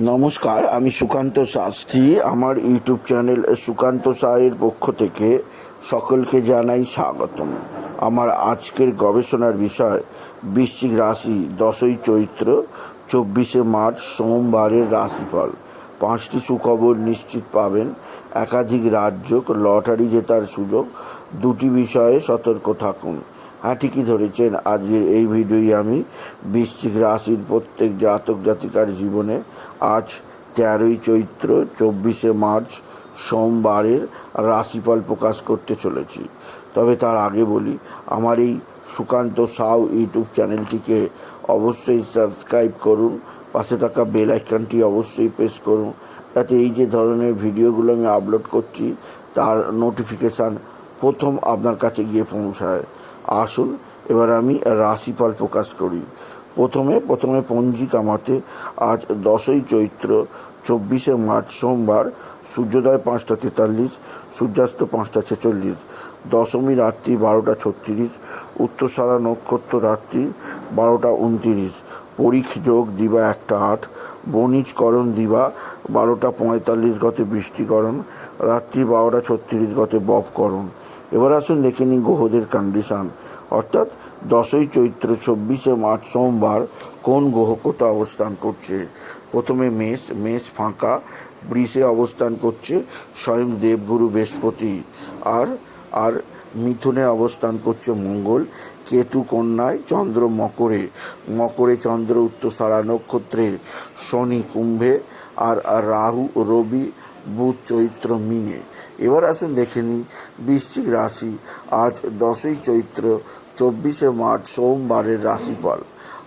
নমস্কার, আমি সুকান্ত শাস্ত্রী। আমার ইউটিউব চ্যানেল সুকান্ত সায়ের পক্ষ থেকে সকলকে জানাই স্বাগতম। আমার আজকের গবেষণার বিষয়, বৃশ্চিক রাশি দশই চৈত্র, চব্বিশে মার্চ, সোমবারের রাশিফল। পাঁচটি সুখবর নিশ্চিত পাবেন। একাধিক রাজ্য লটারি জেতার সুযোগ। দুটি বিষয়ে সতর্ক থাকুন। হ্যাঁ ঠিকই ধরেছেন। আজকের এই ভিডিওই আমি বৃশ্চিক রাশির প্রত্যেক জাতক জাতিকার জীবনে আজ তেরোই চৈত্র, চব্বিশে মার্চ সোমবারের রাশিফল প্রকাশ করতে চলেছি। তবে তার আগে বলি, আমার এই সুকান্ত সাউ ইউটিউব চ্যানেলটিকে অবশ্যই সাবস্ক্রাইব করুন, পাশে থাকা বেল আইকনটি অবশ্যই প্রেস করুন, যাতে এই যে ধরনের ভিডিওগুলো আমি আপলোড করছি, তার নোটিফিকেশান প্রথম আপনার কাছে গিয়ে পৌঁছায়। আসুন, এবার আমি রাশিফল প্রকাশ করি। প্রথমে প্রথমে পঞ্জিকা মতে আজ দশই চৈত্র, চব্বিশে মার্চ সোমবার, সূর্যোদয় পাঁচটা তেতাল্লিশ, সূর্যাস্ত পাঁচটা ছেচল্লিশ, দশমী রাত্রি বারোটা ছত্রিশ, উত্তরসারা নক্ষত্র রাত্রি বারোটা উনতিরিশ পরীক্ষ যোগ দিবা একটা আট, বণিজকরণ দিবা বারোটা পঁয়তাল্লিশ গতে বৃষ্টিকরণ, রাত্রি বারোটা ছত্রিশ গতে বপকরণ। এবার আসুন দেখে নিই গ্রহদের কন্ডিশন অর্থাৎ দশই চৈত্র, চব্বিশে মার্চ সোমবার কোন গ্রহ কোথা অবস্থান করছে? প্রথমে মেষ মেষ ফাঁকা, বৃষে অবস্থান করছে, স্বয়ং দেবগুরু বৃহস্পতি। আর আর মিথুনে অবস্থান করছে মঙ্গল, কেতু কন্যায় চন্দ্র মকরে। মকরে চন্দ্র উত্তরসারা নক্ষত্রে, শনি কুম্ভে আর রাহু, রবি বুধ চৈত্র মিনে। এবার আসুন দেখে নিই বৃশ্চিক রাশি আজ দশই চৈত্র, চব্বিশে মার্চ, সোমবারের রাশিফল।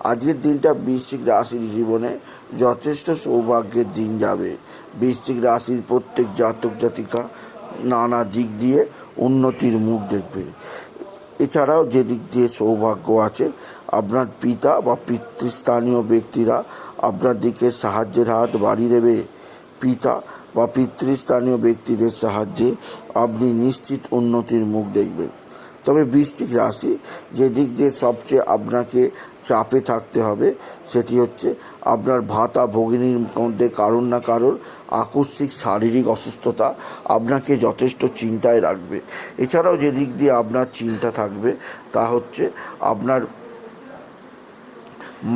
আজকের দিনটা বৃশ্চিক রাশির জীবনে যথেষ্ট সৌভাগ্যের দিন যাবে। বৃশ্চিক রাশির প্রত্যেক জাতক জাতিকা নানা দিক দিয়ে উন্নতির মুখ দেখবে। এছাড়াও যে দিক দিয়ে সৌভাগ্য আছে, আপনার পিতা বা পিতৃস্থানীয় ব্যক্তিরা আপনার দিকে সাহায্যের হাত বাড়িয়ে দেবে। পিতা বা পিতৃস্থানীয় ব্যক্তিদের সাহায্যে আপনি নিশ্চিত উন্নতির মুখ দেখবেন। তবে বৃশ্চিক রাশি যে দিক দিয়ে সবচেয়ে আপনাকে চাপে থাকতে হবে, সেটি হচ্ছে আপনার ভাতা ভগিনীর মধ্যে কারোর না কারোর আকস্মিক শারীরিক অসুস্থতা আপনাকে যথেষ্ট চিন্তায় রাখবে। এছাড়াও যে দিক দিয়ে আপনার চিন্তা থাকবে, তা হচ্ছে আপনার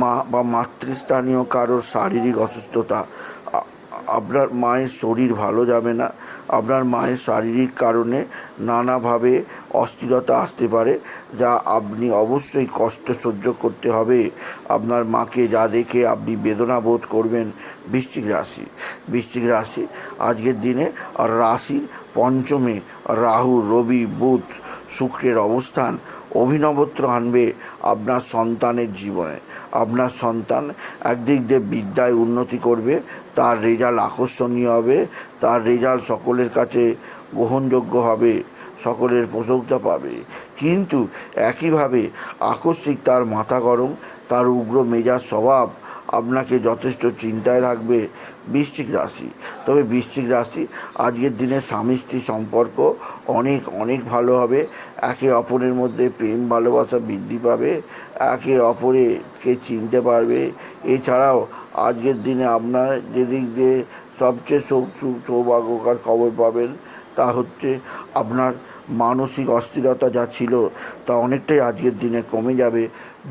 মা বা মাতৃস্থানীয় কারোর শারীরিক অসুস্থতা আপনার মায়ের শরীর ভালো যাবে না, আপনার মায়ের শারীরিক কারণে নানাভাবে অস্থিরতা আসতে পারে, যা আপনি অবশ্যই কষ্ট সহ্য করতে হবে। আপনার মাকে যা দেখে আপনি বেদনা বোধ করবেন বৃশ্চিক রাশি। বৃশ্চিক রাশি আজকের দিনে আর রাশির পঞ্চমে রাহু, রবি, বুধ শুক্রের অবস্থান। অভিনবত্র আনবে আপনার সন্তানের জীবনে। আপনার সন্তান একদিক দিয়ে বিদ্যায় উন্নতি করবে, তার রেজাল্ট আকর্ষণীয় হবে, তার রেজাল্ট সকলের কাছে গ্রহণযোগ্য হবে। সকলের প্রশংসা পাবে। কিন্তু একইভাবে আকস্মিক তার মাথা গরম, তার উগ্র মেজাজ স্বভাব আপনাকে যথেষ্ট চিন্তায় রাখবে বৃশ্চিক রাশি। তবে বৃশ্চিক রাশি আজকের দিনে স্বামী স্ত্রী সম্পর্ক অনেক অনেক ভালো হবে। একে অপরের মধ্যে প্রেম, ভালোবাসা বৃদ্ধি পাবে। একে অপরকে চিনতে পারবে। এছাড়াও আজকের দিনে আপনার যেদিক দিয়ে সবচেয়ে সৌভাগ্যকর খবর পাবেন তা হচ্ছে আপনার মানসিক অস্থিরতা যা ছিল তা অনেকটাই আজকের দিনে কমে যাবে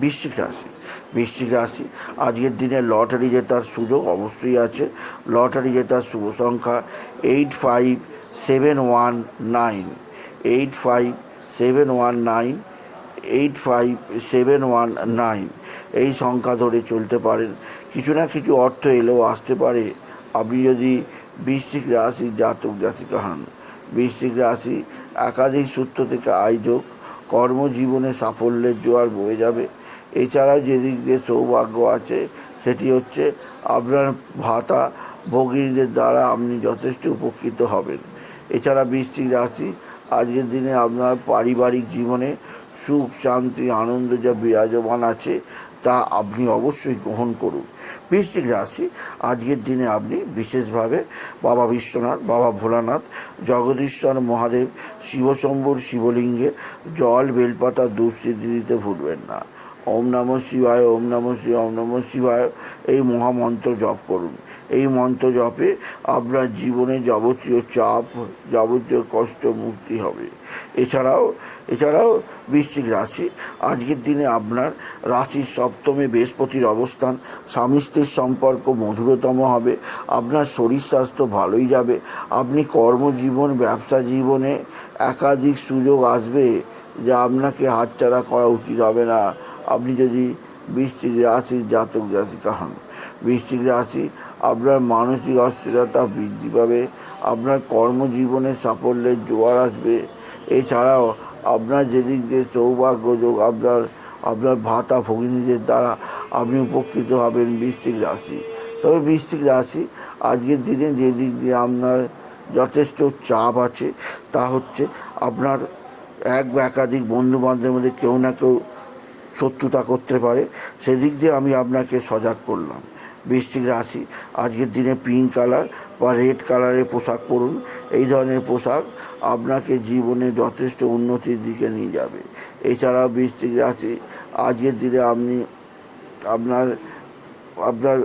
বৃশ্চিক রাশি। বৃশ্চিক রাশি, আজকের দিনে লটারি জেতার সুযোগ অবশ্যই আছে। লটারি জেতার শুভ সংখ্যা eight five seven one nine eight five seven one nine eight five seven one nine এই সংখ্যা ধরে চলতে পারেন। কিছু না কিছু অর্থ এলেও আসতে পারে। আপনি যদি বৃশ্চিক রাশির জাতক জাতিকা হন। বৃশ্চিক রাশি একাধিক সূত্র থেকে আয়োজক কর্মজীবনে সাফল্যের জোয়ার বয়ে যাবে। এছাড়াও যেদিক দিয়ে সৌভাগ্য আছে, সেটি হচ্ছে আপনার ভাতা ভগিনীদের দ্বারা আপনি যথেষ্ট উপকৃত হবেন। এছাড়া বৃশ্চিক রাশি আজকের দিনে আপনার পারিবারিক জীবনে সুখ, শান্তি, আনন্দ যা বিরাজমান আছে তা আপনি অবশ্যই গ্রহণ করুন। বৃশ্চিক রাশি, আজকের দিনে আপনি বিশেষভাবে বাবা বিশ্বনাথ, বাবা ভোলানাথ, জগদীশ্বর মহাদেব শিবশম্বর শিবলিঙ্গে জল, বেলপাতা দুঃসিদ্ধি দিতে ভুলবেন না। ওম নম শিবায়, ওম নম শিবায়, ওম নম শিবায়। এই মহামন্ত্র জপ করুন। এই মন্ত্র জপে আপনার জীবনে যাবতীয় চাপ, যাবতীয় কষ্ট মুক্তি হবে। এছাড়াও এছাড়াও বৃশ্চিক রাশি, আজকের দিনে আপনার রাশির সপ্তমে বৃহস্পতির অবস্থান, স্বামী স্ত্রীর সম্পর্ক মধুরতম হবে, আপনার শরীর স্বাস্থ্য ভালোই যাবে, আপনি কর্মজীবন, ব্যবসা জীবনে একাধিক সুযোগ আসবে, যা আপনাকে হাতছাড়া করা উচিত হবে না। আপনি যদি বৃষ্টিক রাশির জাতক জাতিকা হন, বৃষ্টিক রাশি আপনার মানসিক অস্থিরতা বৃদ্ধি পাবে, আপনার কর্মজীবনে সাফল্যের জোয়ার আসবে। এছাড়াও আপনার যেদিক দিয়ে সৌভাগ্যযোগ আপনার আপনার ভাতা ভগিনীদের দ্বারা আপনি উপকৃত হবেন বৃষ্টিক রাশি। তবে বৃষ্টিক রাশি আজকের দিনে যে দিক দিয়ে আপনার যথেষ্ট চাপ আছে, তা হচ্ছে আপনার এক বা একাধিক বন্ধুবান্ধবের মধ্যে কেউ না কেউ শত্রুতা করতে পারে, সেদিক দিয়ে আমি আপনাকে সজাগ করলাম। বৃষ্টিক রাশি, আজকের দিনে পিঙ্ক কালার বা রেড কালারের পোশাক পরুন। এই ধরনের পোশাক আপনাকে জীবনে যথেষ্ট উন্নতির দিকে নিয়ে যাবে। এছাড়াও বৃষ্টিক রাশি, আজকের দিনে আপনি আপনার আপনার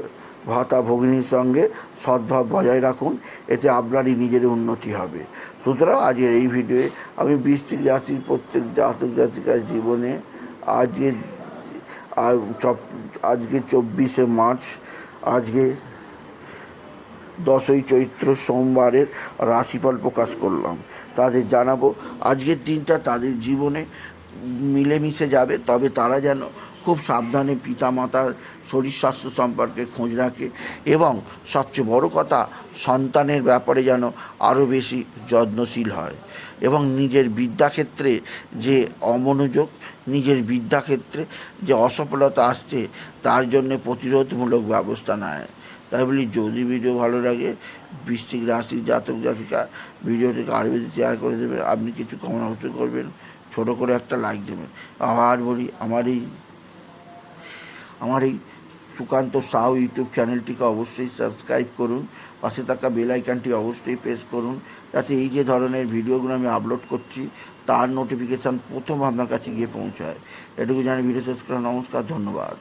ভাতা ভগ্নির সঙ্গে সদ্ভাব বজায় রাখুন, এতে আপনারই নিজের উন্নতি হবে। সুতরাং আজকের এই ভিডিওয়ে আমি বৃষ্টিক রাশির প্রত্যেক জাতক জাতিকার জীবনে আজকে আজকে চব্বিশে মার্চ, আজকে দশই চৈত্র সোমবারের রাশিফল প্রকাশ করলাম। তাদের জানাব, আজকের দিনটা তাদের জীবনে মিলেমিশে যাবে, তবে তারা যেন খুব সাবধানে পিতামাতার শরীর স্বাস্থ্য সম্পর্কে খোঁজ রাখে এবং সবচেয়ে বড় কথা, সন্তানের ব্যাপারে যেন আরও বেশি যত্নশীল হয় এবং নিজের বিদ্যাক্ষেত্রে যে অমনোযোগ, নিজের বিদ্যাক্ষেত্রে যে অসফলতা আসছে তার জন্য প্রতিরোধমূলক ব্যবস্থা নেয়। তাই বলি, যদি ভিডিও ভালো লাগে বৃষ্টিক রাশির জাতক জাতিকা ভিডিওটিকে আরও বেশি শেয়ার করে দেবেন। আপনি কিছু কমন করবেন, ছোটো করে একটা লাইক দেবেন। আবার বলি, আমার এই আমার এই সুকান্ত সাউ ইউটিউব চ্যানেলটিকে অবশ্যই সাবস্ক্রাইব করুন, পাশে থাকা বেল আইকনটি অবশ্যই প্রেস করুন, যাতে এই যে ধরনের ভিডিওগুলো আমি আপলোড করছি, তার নোটিফিকেশান প্রথম আপনার কাছে গিয়ে পৌঁছায়। এটুকু জানি, ভিডিও শেষ করা নমস্কার, ধন্যবাদ।